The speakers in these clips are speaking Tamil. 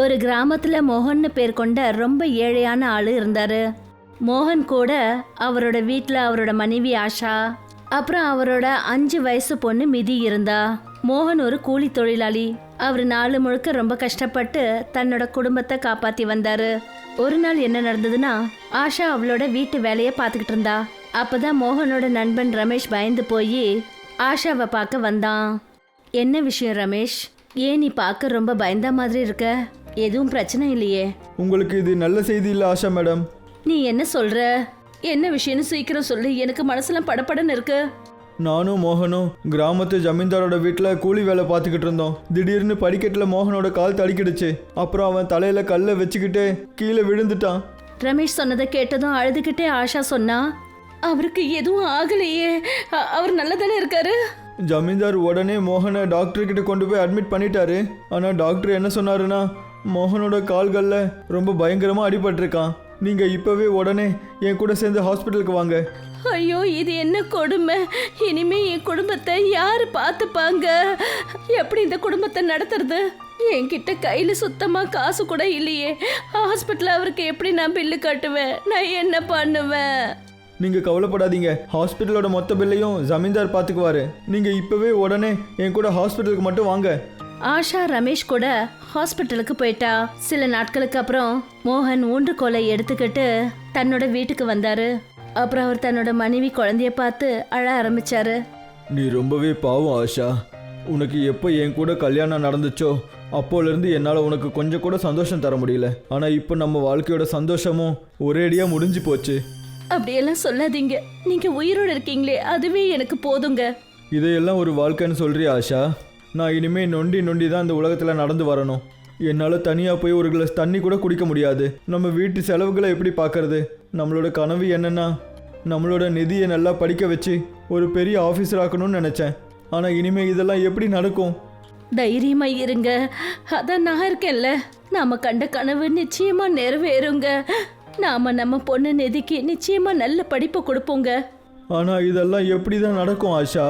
ஒரு கிராமத்துல மோகன்னு பேர் கொண்ட ரொம்ப ஏழையான ஆளு இருந்தாரு. மோகன் கூட அவரோட வீட்டில் அவரோட மனைவி ஆஷா அப்புறம் அவரோட அஞ்சு வயசு பொண்ணு மிதி இருந்தா. மோகன் ஒரு கூலி தொழிலாளி. அவர் நாலு முழுக்க ரொம்ப கஷ்டப்பட்டு தன்னோட குடும்பத்தை காப்பாத்தி வந்தாரு. ஒரு நாள் என்ன நடந்ததுன்னா ஆஷா அவளோட வீட்டு வேலையை பார்த்துக்கிட்டு இருந்தா. அப்பதான் மோகனோட நண்பன் ரமேஷ் பயந்து போய் ஆஷாவை பார்க்க வந்தான். என்ன விஷயம் ரமேஷ்? ஏன் நீ பார்க்க ரொம்ப பயந்த மாதிரி இருக்க? எதுவும் பிரச்சனை இல்லையே. உங்களுக்கு இது நல்ல செய்தி இல்லை ஆஷா மேடம்? நீ என்ன சொல்ற? என்ன விஷயம்னு சீக்கிரம் சொல்லு எனக்கு மனசுல படபடன்னு இருக்கு. நானும் மோகனும் கிராமத்து ஜமீன்தாரோட வீட்டில் கூலி வேலை பார்த்துக்கிட்டு இருந்தோம். திடீர்னு படிக்கட்டில் மோகனோட கால் தடிக்கிடுச்சு. அப்புறம் அவன் தலையில் கல்லை வச்சுக்கிட்டு கீழே விழுந்துட்டான். ரமேஷ் சொன்னதை கேட்டதும் அழுதுகிட்டே ஆஷா சொன்னா அவருக்கு எதுவும் ஆகலையே. அ- அவர் நல்லதானே இருக்காரு? ஜமீன்தார் உடனே மோகனை டாக்டர் கிட்ட கொண்டு போய் அட்மிட் பண்ணிட்டாரு. ஆனால் டாக்டர் என்ன சொன்னாருன்னா மோகனோட கால்களில் ரொம்ப பயங்கரமாக அடிபட்டிருக்கான். நீங்கள் இப்போவே உடனே என் கூட சேர்ந்து ஹாஸ்பிட்டலுக்கு வாங்க. ஐயோ இது என்ன கொடுமை? இனிமே என் குடும்பத்தை யாரு பார்த்துப்பாங்க? எப்படி இந்த குடும்பத்தை நடத்துறது? என்கிட்ட கையில சுத்தமா காசு கூட இல்லையே. ஹாஸ்பிட்டல் அவருக்கு எப்படி நான் பில்லு கட்டுவேன்? நான் என்ன பண்ணுவேன்? நீங்கள் கவலைப்படாதீங்க. ஹாஸ்பிட்டலோட மொத்த பில்லையும் ஜமீன்தார் பார்த்துக்குவாரு. நீங்கள் இப்போவே உடனே என் கூட ஹாஸ்பிட்டலுக்கு மட்டும் வாங்க. ஆஷா ரமேஷ் கூட ஹாஸ்பிட்டலுக்கு போயிட்டா. சில நாட்களுக்கு அப்புறம் மோகன் ஊன்றுகோலை எடுத்துக்கிட்டு தன்னோட வீட்டுக்கு வந்தாரு. அப்புறம் அவர் தன்னோட மனைவி குழந்தைய பார்த்து அழ ஆரம்பிச்சாரு. நீ ரொம்பவே பாவம் ஆஷா. உனக்கு எப்போ என் கூட கல்யாணம் நடந்துச்சோ அப்போலேருந்து என்னால் உனக்கு கொஞ்சம் கூட சந்தோஷம் தர முடியல. ஆனால் இப்போ நம்ம வாழ்க்கையோட சந்தோஷமும் ஒரேடியாக முடிஞ்சு போச்சு. அப்படியெல்லாம் சொல்லாதீங்க. நீங்க உயிரோடு இருக்கீங்களே அதுவே எனக்கு போதுங்க. இதையெல்லாம் ஒரு வாழ்க்கைன்னு சொல்றியா ஆஷா? நான் இனிமே நொண்டி நொண்டி தான் இந்த உலகத்தில் நடந்து வரணும். என்னால் தனியாக போய் ஒரு கிளாஸ் தண்ணி கூட குடிக்க முடியாது. நம்ம வீட்டு செலவுகளை எப்படி பார்க்கறது? நம்மளோட கனவு என்னன்னா நம்மளோட நிதியை நல்லா படிக்க வச்சு ஒரு பெரிய ஆஃபீஸர் ஆக்கணும்னு நினச்சேன். ஆனால் இனிமே இதெல்லாம் எப்படி நடக்கும்? தைரியமா இருங்க. அதான் நான் இருக்கேன்ல. நாம கண்ட கனவு நிச்சயமா நிறைவேறுங்க. நாம நம்ம பொண்ணு நிதிக்கு நிச்சயமா நல்ல படிப்பு கொடுப்போங்க. ஆனால் இதெல்லாம் எப்படி தான் நடக்கும் ஆஷா?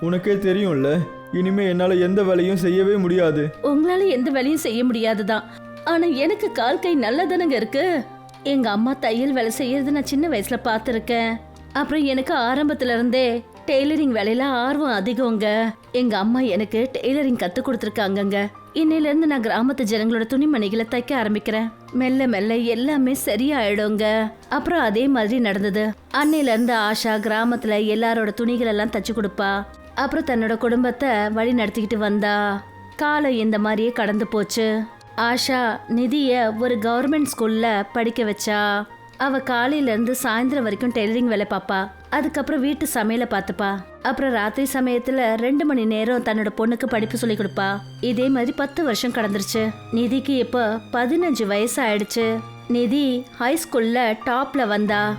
உனக்கே தெரியும்ல? இனிமே என்னால் எந்த வேலையும் செய்யவே முடியாது. உங்களால எந்த வேலையும் செய்ய முடியாதுதான் ஆனா எனக்கு கால் கை நல்லதானங்க இருக்கு? எங்க அம்மா தையல் வேலை செய்யறது நான் சின்ன வயசுல பார்த்துருக்கேன். அப்புறம் எனக்கு ஆரம்பத்துல இருந்தே டெய்லரிங் வேலையில ஆர்வம் அதிகங்க. எங்க அம்மா எனக்கு டெய்லரிங் கத்து கொடுத்துருக்காங்கங்க. இன்னையில இருந்து நான் கிராமத்து ஜனங்களோட துணிமணிகளை தைக்க ஆரம்பிக்கிறேன். மெல்ல மெல்ல எல்லாமே சரியாயிடுங்க. அப்புறம் அதே மாதிரி நடந்தது. அன்னையில இருந்து ஆஷா கிராமத்துல எல்லாரோட துணிகள் எல்லாம் தச்சு கொடுப்பா. அப்புறம் தன்னோட குடும்பத்தை வழி நடத்திக்கிட்டு வந்தா. காலம் இந்த மாதிரியே கடந்து போச்சு. ஆஷா நிதியை ஒரு கவர்மெண்ட் ஸ்கூல்ல படிக்க வச்சா. அவ காலையிலேருந்து சாயந்தரம் வரைக்கும் டெய்லரிங் வேலை பாப்பா. அதுக்கப்புறம் வீட்டு சமையலை பார்த்துப்பா. அப்புறம் ராத்திரி சமயத்தில் ரெண்டு மணி நேரம் தன்னோட பொண்ணுக்கு படிப்பு சொல்லி கொடுப்பா. இதே மாதிரி பத்து வருஷம் கடந்துருச்சு. நிதிக்கு இப்போ பதினஞ்சு வயசு ஆயிடுச்சு நிதி ஹை ஸ்கூல்ல டாப்ல வந்தா.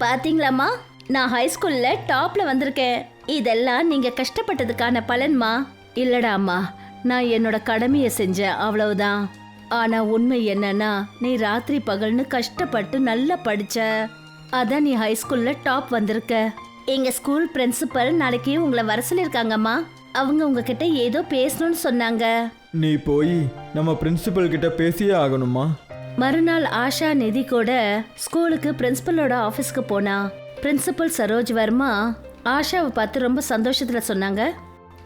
பாத்தீங்களாம்மா? நான் ஹை ஸ்கூல்ல டாப்ல வந்திருக்கேன். இதெல்லாம் நீங்க கஷ்டப்பட்டதுக்கான பலன்மா? இல்லடா அம்மா நான் என்னோட கடமையை செஞ்சேன் அவ்வளவுதான். ஆனா உண்மை என்னன்னா நீ ராத்திரி பகல்னு கஷ்டப்பட்டு நல்லா படிச்ச. அதான் நீ ஹை ஸ்கூல்ல டாப் வந்திருக்க. எங்க ஸ்கூல் பிரின்சிபல் நாளைக்கு உங்களை வர சொல்லிருக்காங்கம்மா அவங்க உங்ககிட்ட ஏதோ பேசணும்னு சொன்னாங்க. நீ போய் நம்ம பிரின்சிபல் கிட்ட பேசியே ஆகணுமா மறுநாள் ஆஷா நிதி கூட ஸ்கூலுக்கு பிரின்சிபலோட ஆஃபீஸ்க்கு போனா. பிரின்சிபல் சரோஜ் வர்மா ஆஷாவை பார்த்து ரொம்ப சந்தோஷத்தில் சொன்னாங்க.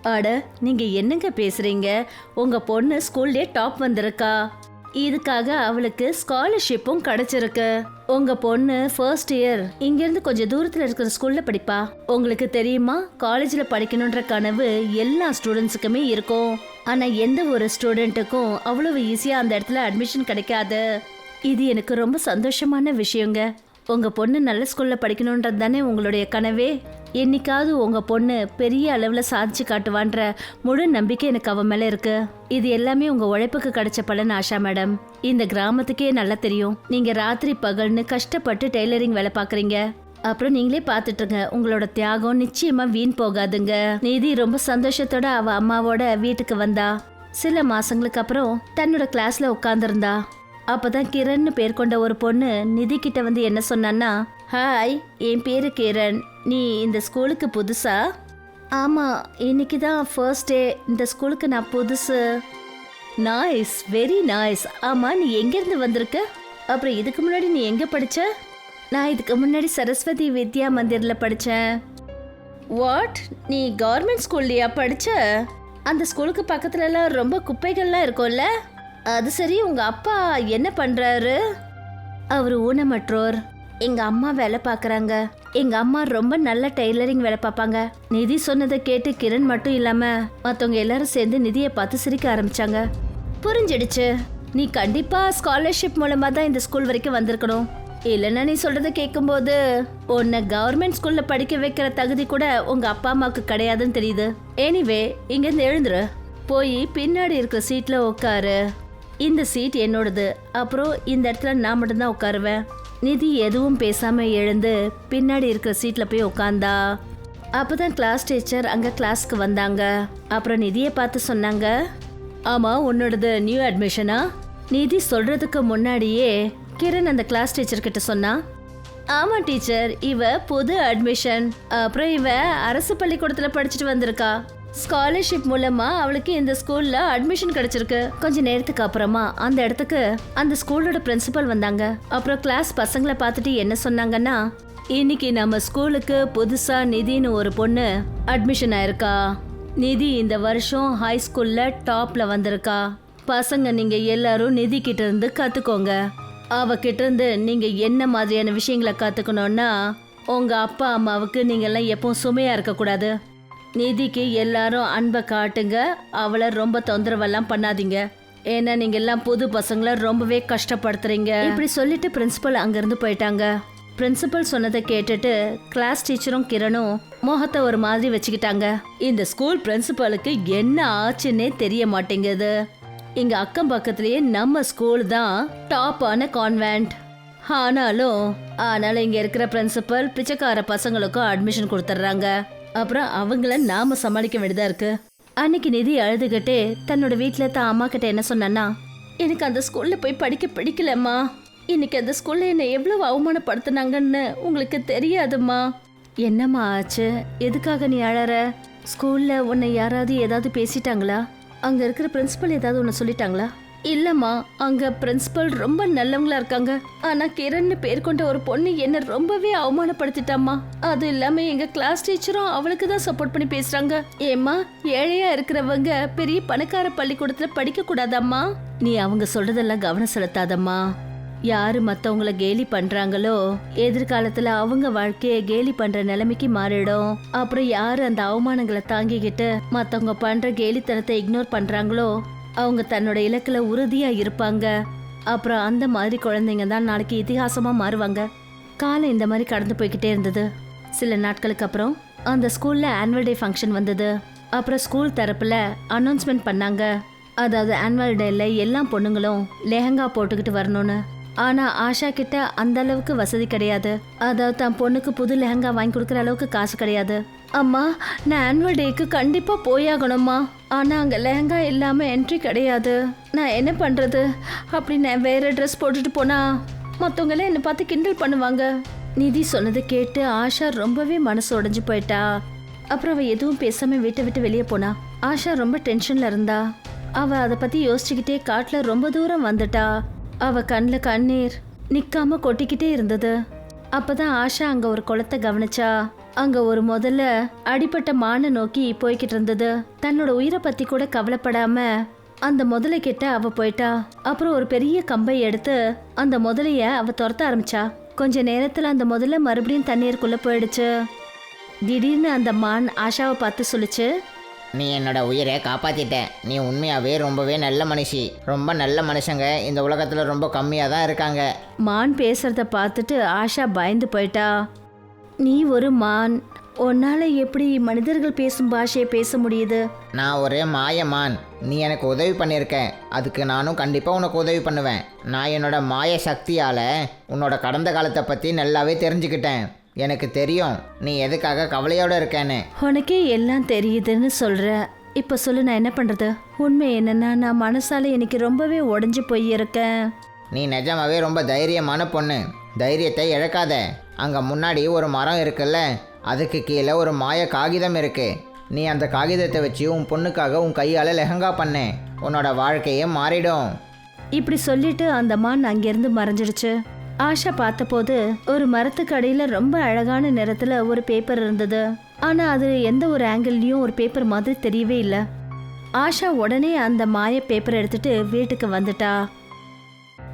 அட நீங்கள் என்னங்க பேசுகிறீங்க உங்கள் பொண்ணு ஸ்கூல்லே டாப் வந்திருக்கா. இதுக்காக அவளுக்கு ஸ்காலர்ஷிப்பும் கிடைச்சிருக்கு. உங்க பொண்ணு ஃபர்ஸ்ட் இயர் இங்கிருந்து கொஞ்சம் தூரத்தில் இருக்கிற ஸ்கூல்ல படிப்பா. உங்களுக்கு தெரியுமா? காலேஜ்ல படிக்கணுன்ற கனவு எல்லா ஸ்டூடெண்ட்ஸுக்குமே இருக்கும். ஆனா எந்த ஒரு ஸ்டூடெண்ட்டுக்கும் அவ்வளவு ஈஸியா அந்த இடத்துல அட்மிஷன் கிடைக்காது. இது எனக்கு ரொம்ப சந்தோஷமான விஷயங்க. உங்கள் பொண்ணு நல்ல ஸ்கூலில் படிக்கணுன்றது தானே உங்களுடைய கனவே? என்னைக்காவது உங்கள் பொண்ணு பெரிய அளவில் சாதிச்சு காட்டுவான்ற முழு நம்பிக்கை எனக்கு அவன் மேலே இருக்கு. இது எல்லாமே உங்கள் உழைப்புக்கு கிடைச்ச பலன் ஆஷா மேடம். இந்த கிராமத்துக்கே நல்லா தெரியும். நீங்கள் ராத்திரி பகல்னு கஷ்டப்பட்டு டெய்லரிங் வேலை பார்க்குறீங்க. அப்புறம் நீங்களே பார்த்துட்டுங்க உங்களோட தியாகம் நிச்சயமாக வீண் போகாதுங்க. நிதி ரொம்ப சந்தோஷத்தோட அவள் அம்மாவோட வீட்டுக்கு வந்தா. சில மாசங்களுக்கு அப்புறம் தன்னோட கிளாஸ்ல உட்காந்துருந்தா அப்பதான் கிரண்னு பேர் கொண்ட ஒரு பொண்ணு நிதி கிட்ட வந்து என்ன சொன்னான்னா ஹாய் என் பேரு கிரண். நீ இந்த ஸ்கூலுக்கு புதுசா? ஆமா இன்னைக்கு தான் ஃபர்ஸ்ட் டே இந்த ஸ்கூலுக்கு நான் புதுசு. நைஸ் வெரி நைஸ் ஆமா நீ எங்க இருந்து வந்திருக்க? அப்புறம் இதுக்கு முன்னாடி நீ எங்க படிச்ச? நான் இதுக்கு முன்னாடி சரஸ்வதி வித்யா மந்திரில் படித்தேன் வாட் நீ கவர்மெண்ட் ஸ்கூல்லையா படித்த அந்த ஸ்கூலுக்கு பக்கத்துலலாம் ரொம்ப குப்பைகள்லாம் இருக்கும்ல? அது சரி உங்க அப்பா என்ன பண்றாரு? அவர் ஊனமற்றோர். எங்க அம்மா வேலை பார்க்குறாங்க எங்க அம்மா ரொம்ப நல்ல டெய்லரிங் வேலை பார்ப்பாங்க நிதி சொன்னதை கேட்டு கிரண் மட்டும் இல்லாம மத்தவங்க எல்லாரும் சேர்ந்து நிதியை பார்த்து சிரிக்க ஆரம்பிச்சாங்க. புரிஞ்சிடுச்சு. நீ கண்டிப்பா ஸ்காலர்ஷிப் மூலமா தான் இந்த ஸ்கூல் வரைக்கும் வந்திருக்கணும். இல்லைன்னா நீ சொல்றதை கேட்கும்போது உன்னை கவர்மெண்ட் ஸ்கூல்ல படிக்க வைக்கிற தகுதி கூட உங்க அப்பா அம்மாவுக்கு கிடையாதுன்னு தெரியுது. எனிவே இங்கேருந்து எழுந்துரு. போய் பின்னாடி இருக்கிற சீட்ல உட்காரு. இந்த சீட் என்னோடது. அப்புறம் இந்த இடத்துல நான் மட்டும்தான் உட்காருவேன். நிதி எதுவும் பேசாமல் எழுந்து பின்னாடி இருக்கிற சீட்டில் போய் உட்காந்தா. அப்போ தான் கிளாஸ் டீச்சர் அங்கே கிளாஸ்க்கு வந்தாங்க. அப்புறம் நிதியை பார்த்து சொன்னாங்க ஆமாம் உன்னோடது நியூ அட்மிஷனா நிதி சொல்கிறதுக்கு முன்னாடியே கிரண் அந்த கிளாஸ் டீச்சர் கிட்ட சொன்னான் ஆமாம் டீச்சர் இவ புது அட்மிஷன் அப்புறம் இவ அரசு பள்ளிக்கூடத்தில் படிச்சுட்டு வந்திருக்கா. ஸ்காலர்ஷிப் மூலமா அவளுக்கு இந்த ஸ்கூல்ல அட்மிஷன் கிடைச்சிருக்கு. கொஞ்ச நேரத்துக்கு அப்புறமா அந்த இடத்துக்கு அந்த ஸ்கூலோட பிரின்சிபல் வந்தாங்க. அப்புறம் கிளாஸ் பசங்களை பார்த்துட்டு என்ன சொன்னாங்கன்னா இன்னைக்கு நம்ம ஸ்கூலுக்கு புதுசா நிதின்னு ஒரு பொண்ணு அட்மிஷன் ஆயிருக்கா. நிதி இந்த வருஷம் ஹை ஸ்கூல்ல டாப்ல வந்திருக்கா. பசங்க நீங்க எல்லாரும் நிதி கிட்ட இருந்து கத்துக்கோங்க. அவ கிட்ட இருந்து நீங்க என்ன மாதிரியான விஷயங்களை கத்துக்கணும்னா உங்க அப்பா அம்மாவுக்கு நீங்க எல்லாம் எப்பவும் சுமையா இருக்க கூடாது நிதிக்கு எல்லாரும் அன்பை காட்டுங்க. அவளை ரொம்ப தொந்தரவெல்லாம் பண்ணாதீங்க. ஏன்னா நீங்க எல்லாம் புது பசங்களை ரொம்பவே கஷ்டப்படுத்துறீங்க. இப்படி சொல்லிட்டு பிரின்சிபல் அங்கிருந்து போயிட்டாங்க. பிரின்சிபல் சொன்னதை கேட்டுட்டு கிளாஸ் டீச்சரும் கிரணும் முகத்தை ஒரு மாதிரி வச்சுக்கிட்டாங்க. இந்த ஸ்கூல் பிரின்சிபலுக்கு என்ன ஆச்சுன்னே தெரிய மாட்டேங்குது. இங்க அக்கம் பக்கத்துலயே நம்ம ஸ்கூல் தான் டாப்பான கான்வென்ட் ஆனாலும் ஆனாலும் இங்க இருக்கிற பிரின்சிபல் பிச்சைக்கார பசங்களுக்கும் அட்மிஷன் கொடுத்துட்றாங்க. அப்புறம் அவங்கள நாம சமாளிக்க வேண்டியதா இருக்கு. அன்னைக்கு நிதி அழுதுகிட்டே தன்னோட வீட்டில் தான் அம்மா கிட்ட என்ன சொன்னான்னா எனக்கு அந்த ஸ்கூல்ல போய் படிக்க பிடிக்கலம்மா. இன்னைக்கு அந்த ஸ்கூல்ல என்னை எவ்வளவு அவமானப்படுத்துனாங்கன்னு உங்களுக்கு தெரியாதும்மா. என்னம்மா ஆச்சு? எதுக்காக நீ அழற? ஸ்கூல்ல உன்னை யாராவது ஏதாவது பேசிட்டாங்களா? அங்க இருக்கிற பிரின்சிபல் ஏதாவது உன்னை சொல்லிட்டாங்களா? இல்லம்மா அங்க பிரின்சிபல் ரொம்ப நல்லவங்களா இருக்காங்க. ஆனா கிரண்னு பேர் கொண்ட ஒரு பொண்ணு என்ன ரொம்பவே அவமானப்படுத்திட்டாம்மா. அது இல்லாம எங்க கிளாஸ் டீச்சரும் அவளுக்கு தான் சப்போர்ட் பண்ணி பேசுறாங்க. ஏம்மா ஏழையா இருக்கிறவங்க பெரிய பணக்கார பள்ளிக்கூடத்துல படிக்க கூடாதாம்மா? நீ அவங்க சொல்றதெல்லாம் கவனம் செலுத்தாதம்மா. யாரு மத்தவங்கள கேலி பண்றாங்களோ எதிர்காலத்துல அவங்க வாழ்க்கைய கேலி பண்ற நிலைமைக்கு மாறிடும். அப்புறம் யாரு அந்த அவமானங்களை தாங்கிக்கிட்டு மத்தவங்க பண்ற கேலித்தனத்தை இக்னோர் பண்றாங்களோ அவங்க தன்னோட இலக்கில் உறுதியாக இருப்பாங்க. அப்புறம் அந்த மாதிரி குழந்தைங்க தான் நாளைக்கு இதிகாசமாக மாறுவாங்க. காலம் இந்த மாதிரி கடந்து போய்கிட்டே இருந்தது. சில நாட்களுக்கு அப்புறம் அந்த ஸ்கூலில் ஆனுவல் டே ஃபங்க்ஷன் வந்தது. அப்புறம் ஸ்கூல் தரப்பில் அனௌன்ஸ்மெண்ட் பண்ணாங்க. அதாவது ஆனுவல் டேல எல்லா பொண்ணுங்களும் லெஹங்கா போட்டுக்கிட்டு வரணும்னு. ஆனால் ஆஷா கிட்ட அந்த அளவுக்கு வசதி கிடையாது. அதாவது தான் பொண்ணுக்கு புது லெஹங்கா வாங்கி கொடுக்குற அளவுக்கு காசு கிடையாது. அம்மா நான் ஆனுவல் டேக்கு கண்டிப்பாக போயாகணும்மா. ஆனால் அங்கே லெஹங்கா இல்லாமல் என்ட்ரி கிடையாது. நான் என்ன பண்ணுறது அப்படி நான் வேறு ட்ரெஸ் போட்டுட்டு போனா மற்றவங்களாம் என்னை பார்த்து கிண்டல் பண்ணுவாங்க. நிதி சொன்னதை கேட்டு ஆஷா ரொம்பவே மனசு உடைஞ்சு போயிட்டா. அப்புறம் அவள் எதுவும் பேசாமல் வீட்டை விட்டு வெளியே போனா. ஆஷா ரொம்ப டென்ஷனில் இருந்தா. அவள் அதை பற்றி யோசிச்சுக்கிட்டே காட்டில் ரொம்ப தூரம் வந்துட்டா. அவள் கண்ணில் கண்ணீர் நிற்காமல் கொட்டிக்கிட்டே இருந்தது. அப்போ தான் ஆஷா அங்கே ஒரு குளத்தை கவனிச்சா. அங்க ஒரு முதல்ல அடிப்பட்ட மானை நோக்கி போய்கிட்டு இருந்தது. தன்னோட உயிரை பத்தி கூட கவலைப்படாம அந்த முதலை கிட்ட அவ போயிட்டா. அப்புறம் ஒரு பெரிய கம்பை எடுத்து அந்த முதலைய அவ துரத்த ஆரம்பிச்சா. கொஞ்ச நேரத்துல அந்த முதல்ல மறுபடியும் தண்ணீருக்குள்ள போயிடுச்சு. திடீர்னு அந்த மான் ஆஷாவை பார்த்து சொல்லுச்சு நீ என்னோட உயிரை காப்பாத்திட்ட. நீ உண்மையாகவே ரொம்பவே நல்ல மனுஷி. ரொம்ப நல்ல மனுஷங்க. இந்த உலகத்தில் ரொம்ப கம்மியாக தான் இருக்காங்க. மான் பேசுறத பார்த்துட்டு ஆஷா பயந்து போயிட்டா. நீ ஒரு மான். உன்னால எப்படி மனிதர்கள் பேசும் பாஷையை பேச முடியுது? நான் ஒரு மாயமான் நீ எனக்கு உதவி பண்ணியிருக்க அதுக்கு நானும் கண்டிப்பாக உனக்கு உதவி பண்ணுவேன். நான் என்னோட மாய சக்தியால் உன்னோட கடந்த காலத்தை பற்றி நல்லாவே தெரிஞ்சுக்கிட்டேன். எனக்கு தெரியும் நீ எதுக்காக கவலையோடு இருக்கேன்னு. உனக்கே எல்லாம் தெரியுதுன்னு சொல்ற. இப்ப சொல்லு நான் என்ன பண்றது? உண்மை என்னன்னா நான் மனசால எனக்கு ரொம்பவே உடஞ்சு போய் இருக்கேன் நீ நிஜமாவே ரொம்ப தைரியமான பொண்ணு. தைரியத்தை இழக்காத. அங்கே முன்னாடி ஒரு மரம் இருக்குல்ல? அதுக்கு கீழே ஒரு மாய காகிதம் இருக்கு. நீ அந்த காகிதத்தை வச்சு உன் பொண்ணுக்காக உன் கையால் லெஹங்கா பண்ணு. உன்னோட வாழ்க்கையே மாறிடும். இப்படி சொல்லிட்டு அந்த மான் அங்கிருந்து மறைஞ்சிடுச்சு. ஆஷா பார்த்தபோது ஒரு மரத்துக்கு அடியில ரொம்ப அழகான நிறத்தில் ஒரு பேப்பர் இருந்தது. ஆனால் அது எந்த ஒரு ஆங்கிள்லேயும் ஒரு பேப்பர் மாதிரி தெரியவே இல்லை. ஆஷா உடனே அந்த மாய பேப்பர் எடுத்துட்டு வீட்டுக்கு வந்துட்டா.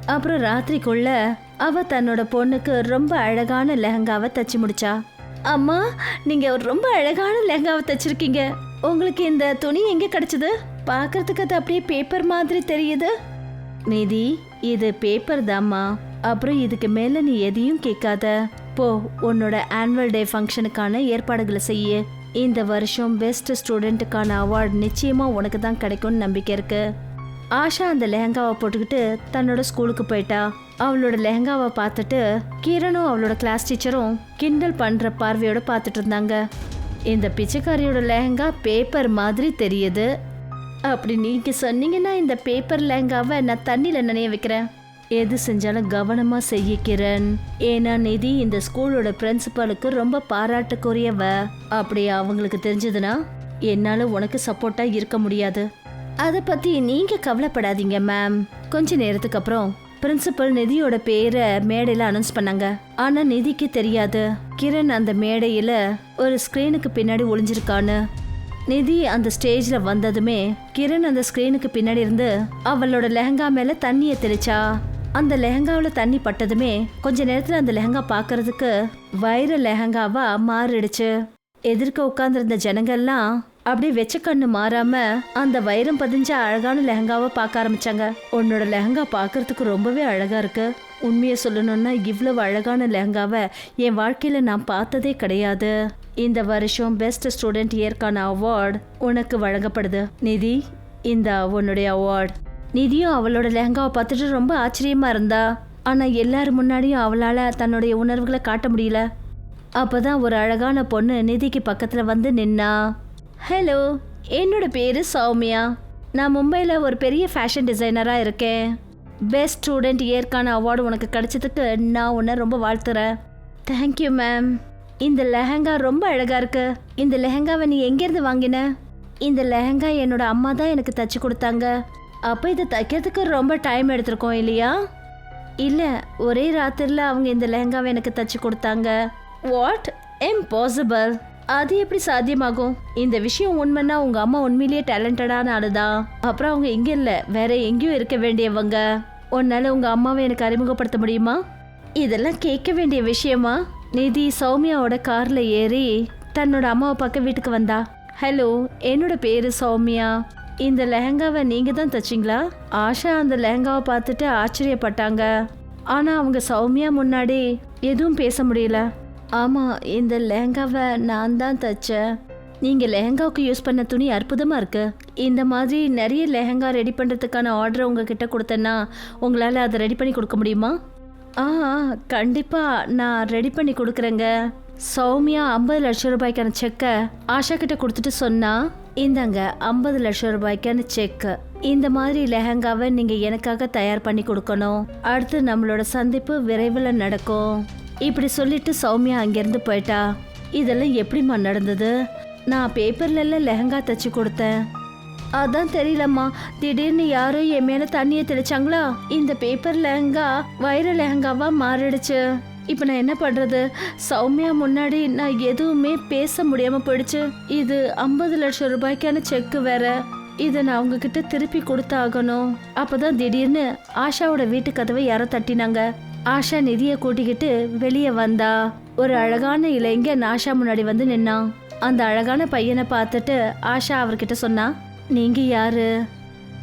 அப்புறம் ராத்திரிக்குள்ள அவ தன்னோட பொண்ணுக்கு ரொம்ப அழகான லெஹங்காவை தச்சு முடிச்சா. அம்மா நீங்க ரொம்ப அழகான லெஹங்காவை தச்சிருக்கீங்க. உங்களுக்கு இந்த துணி எங்க கிடைச்சது? பார்க்கறதுக்கு அது அப்படியே பேப்பர் மாதிரி தெரியுது. நிதி இது பேப்பர் தாம்மா. அப்புறம் இதுக்கு மேல நீ எதையும் கேட்காத. போ உன்னோட ஆனுவல் டே ஃபங்க்ஷனுக்கான ஏற்பாடுகளை செய்ய. இந்த வருஷம் பெஸ்ட் ஸ்டூடெண்ட்டுக்கான அவார்டு நிச்சயமா உனக்கு தான் கிடைக்கும்னு நம்பிக்கை இருக்குது ஆஷா அந்த லெஹங்காவை போட்டுக்கிட்டு தன்னோட ஸ்கூலுக்கு போயிட்டா. அவளோட லெஹங்காவை பார்த்துட்டு கிரணும் அவளோட கிளாஸ் டீச்சரும் கிண்டல் பண்ற பார்வையோட பார்த்துட்டு இருந்தாங்க. இந்த பிச்சைக்காரியோட லெஹங்கா பேப்பர் மாதிரி தெரியுது. அப்படி நீங்க சொன்னீங்கன்னா இந்த பேப்பர் லெஹங்காவை நான் தண்ணியில நனைய வைக்கிறேன். எது செஞ்சாலும் கவனமா செய்ய கிரண். ஏன்னா நிதி இந்த ஸ்கூலோட பிரின்சிபாலுக்கு ரொம்ப பாராட்டுக்குரியவ. அப்படி அவங்களுக்கு தெரிஞ்சதுன்னா என்னால உனக்கு சப்போர்ட்டா இருக்க முடியாது. அதை பத்தி நீங்க கவலைப்படாதீங்க மேம் கொஞ்ச நேரத்துக்கு அப்புறம் பிரின்சிபல் நிதியோட பேரை மேடையில அனௌன்ஸ் பண்ணாங்க. ஆனா நிதிக்கு தெரியாது. கிரண் அந்த மேடையில ஒரு ஸ்கிரீனுக்கு பின்னாடி ஒளிஞ்சிருக்கான்னு. நிதி அந்த ஸ்டேஜ்ல வந்ததுமே கிரண் அந்த ஸ்கிரீனுக்கு பின்னாடி இருந்து அவளோட லெஹங்கா மேல தண்ணியை தெளிச்சா. அந்த லெஹங்காவில் தண்ணி பட்டதுமே கொஞ்ச நேரத்தில் அந்த லெஹங்கா பார்க்கறதுக்கு வைர லெஹங்காவா மாறிடுச்சு. எதிர்க்க உட்காந்துருந்த ஜனங்கள்லாம் அப்படியே வெச்ச கண்ணு மாறாம அந்த வைரம் பதிஞ்ச அழகான லெஹங்காவை பார்க்க ஆரம்பிச்சாங்க. உன்னோட லெஹங்கா பார்க்கறதுக்கு ரொம்பவே அழகா இருக்கு. உண்மையை சொல்லணும்னா இவ்வளவு அழகான லெஹங்காவை என் வாழ்க்கையில நான் பார்த்ததே கிடையாது. இந்த வருஷம் பெஸ்ட் ஸ்டூடெண்ட் இயர்க்கான அவார்ட் உனக்கு வழங்கப்படுது. நிதி இந்த உன்னுடைய அவார்ட் நிதியும் அவளோட லெஹங்காவை பார்த்துட்டு ரொம்ப ஆச்சரியமா இருந்தா. ஆனா எல்லாரும் முன்னாடியும் அவளால தன்னுடைய உணர்வுகளை காட்ட முடியல. அப்பதான் ஒரு அழகான பொண்ணு நிதிக்கு பக்கத்துல வந்து நின்னா. ஹலோ என்னோட பேர் சௌமியா. நான் மும்பையில் ஒரு பெரிய ஃபேஷன் டிசைனராக இருக்கேன். பெஸ்ட் ஸ்டூடெண்ட் இயர்க்கான அவார்டு உனக்கு கிடைச்சதுக்கு நான் உன்னை ரொம்ப வாழ்த்துறேன். தேங்க்யூ மேம் இந்த லெஹங்கா ரொம்ப அழகாக இருக்கு. இந்த லெஹங்காவை நீ எங்கேருந்து வாங்கின? இந்த லெஹங்கா என்னோட அம்மா தான் எனக்கு தச்சு கொடுத்தாங்க. அப்போ இதை தைக்கிறதுக்கு ரொம்ப டைம் எடுத்திருக்கோம் இல்லையா? இல்லை ஒரே ராத்திரியில் அவங்க இந்த லெஹங்காவை எனக்கு தச்சு கொடுத்தாங்க. வாட் இம்பாசிபிள் அது எப்படி சாத்தியமாகும்? இந்த விஷயம் உண்மைன்னா உங்க அம்மா உண்மையிலேயே டேலண்டடான ஆளுதான் அப்புறம் அவங்க இங்க இல்ல வேற எங்கேயும் இருக்க வேண்டியவங்க. உன்னால உங்க அம்மாவை எனக்கு அறிமுகப்படுத்த முடியுமா? இதெல்லாம் கேட்க வேண்டிய விஷயமா? நிதி சௌமியாவோட கார்ல ஏறி தன்னோட அம்மாவை பக்க வீட்டுக்கு வந்தா. ஹலோ என்னோட பேரு சௌமியா. இந்த லெஹங்காவை நீங்க தான் தச்சிங்களா? ஆஷா அந்த லெஹங்காவை பார்த்துட்டு ஆச்சரியப்பட்டாங்க. ஆனா அவங்க சௌமியா முன்னாடி எதுவும் பேச முடியல. ஆமாம் இந்த லெஹங்காவை நான் தான் தைச்சேன். நீங்கள் லெஹங்காவுக்கு யூஸ் பண்ண துணி அற்புதமாக இருக்குது இந்த மாதிரி நிறைய லெஹங்கா ரெடி பண்ணுறதுக்கான ஆர்டர் உங்ககிட்ட கொடுத்தேன்னா உங்களால் அதை ரெடி பண்ணி கொடுக்க முடியுமா? ஆ கண்டிப்பாக நான் ரெடி பண்ணி கொடுக்குறேங்க. சௌமியா ஐம்பது லட்சம் ரூபாய்க்கான செக்கை ஆஷா கிட்ட கொடுத்துட்டு சொன்னா இந்தாங்க ஐம்பது லட்சம் ரூபாய்க்கான செக் இந்த மாதிரி லெஹங்காவை நீங்கள் எனக்காக தயார் பண்ணி கொடுக்கணும். அடுத்து நம்மளோட சந்திப்பு விரைவில் நடக்கும். இப்படி சொல்லிட்டு சௌமியா அங்கிருந்து போயிட்டா. இதெல்லாம் எப்படிம்மா நடந்தது? நான் பேப்பர்ல எல்லாம் லெஹங்கா தச்சு கொடுத்தேன். அதான் தெரியலம்மா. திடீர்னு யாரோ என் மேல தண்ணியை தெளிச்சாங்களா? இந்த பேப்பர் லெஹங்கா வைர லெஹங்காவா மாறிடுச்சு. இப்போ நான் என்ன பண்றது? சௌமியா முன்னாடி நான் எதுவுமே பேச முடியாம போயிடுச்சு. இது ஐம்பது லட்சம் ரூபாய்க்கான செக்கு வேற. இதை நான் அவங்கக்கிட்ட திருப்பி கொடுத்தாகணும் அப்பதான் திடீர்னு ஆஷாவோட வீட்டு கதவை யாரோ தட்டினாங்க. ஆஷா நிதியை கூட்டிக்கிட்டு வெளியே வந்தா. ஒரு அழகான இளைஞன் ஆஷா முன்னாடி வந்து நின்னான் அந்த அழகான பையனை பார்த்துட்டு ஆஷா அவர்கிட்ட சொன்னா நீங்க யாரு?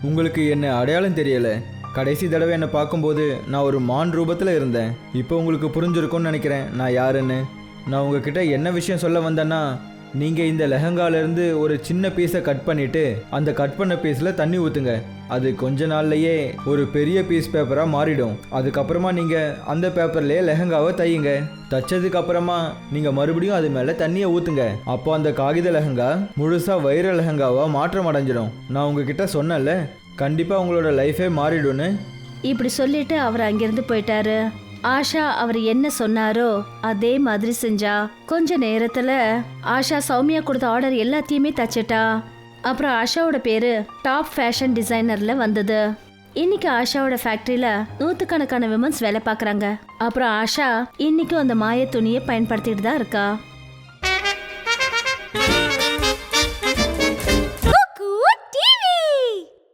உங்களுக்கு என்ன அடையாளம் தெரியல? கடைசி தடவை என்னை பார்க்கும்போது நான் ஒரு மான் ரூபத்தில் இருந்தேன். இப்போ உங்களுக்கு புரிஞ்சிருக்கும்னு நினைக்கிறேன். நான் யாருன்னு? நான் உங்ககிட்ட என்ன விஷயம் சொல்ல வந்தேன்னா நீங்கள் இந்த லெஹங்காலேருந்து ஒரு சின்ன பீஸை கட் பண்ணிவிட்டு அந்த கட் பண்ண பீஸில் தண்ணி ஊற்றுங்க அது கொஞ்ச நாள்லையே ஒரு பெரிய பீஸ் பேப்பராக மாறிடும். அதுக்கப்புறமா நீங்கள் அந்த பேப்பர்லேயே லெஹங்காவை தையுங்க. தச்சதுக்கு அப்புறமா நீங்கள் மறுபடியும் அது மேலே தண்ணியை ஊற்றுங்க அப்போ அந்த காகித லெஹங்கா முழுசாக வைர லெஹங்காவாக மாற்றம் அடைஞ்சிடும். நான் உங்ககிட்ட சொன்னேன்ல கண்டிப்பாக உங்களோட லைஃபே மாறிடும்னு. இப்படி சொல்லிட்டு அவர் அங்கிருந்து போயிட்டாரு. ஆஷா அவர் என்ன சொன்னாரோ அதே மாதிரி செஞ்சா. கொஞ்ச நேரத்துல ஆஷா சௌமியா கொடுத்த ஆர்டர் எல்லாத்தையுமே தச்சிட்டா. அப்புறம் ஆஷாவோட பேரு டாப் ஃபேஷன் டிசைனர்ல வந்தது. இன்னைக்கு ஆஷாவோட ஃபேக்டரியில நூத்துக்கணக்கான விமன்ஸ் வேலை பார்க்குறாங்க. அப்புறம் ஆஷா இன்னைக்கும் அந்த மாய துணியை பயன்படுத்திட்டு தான் இருக்கா.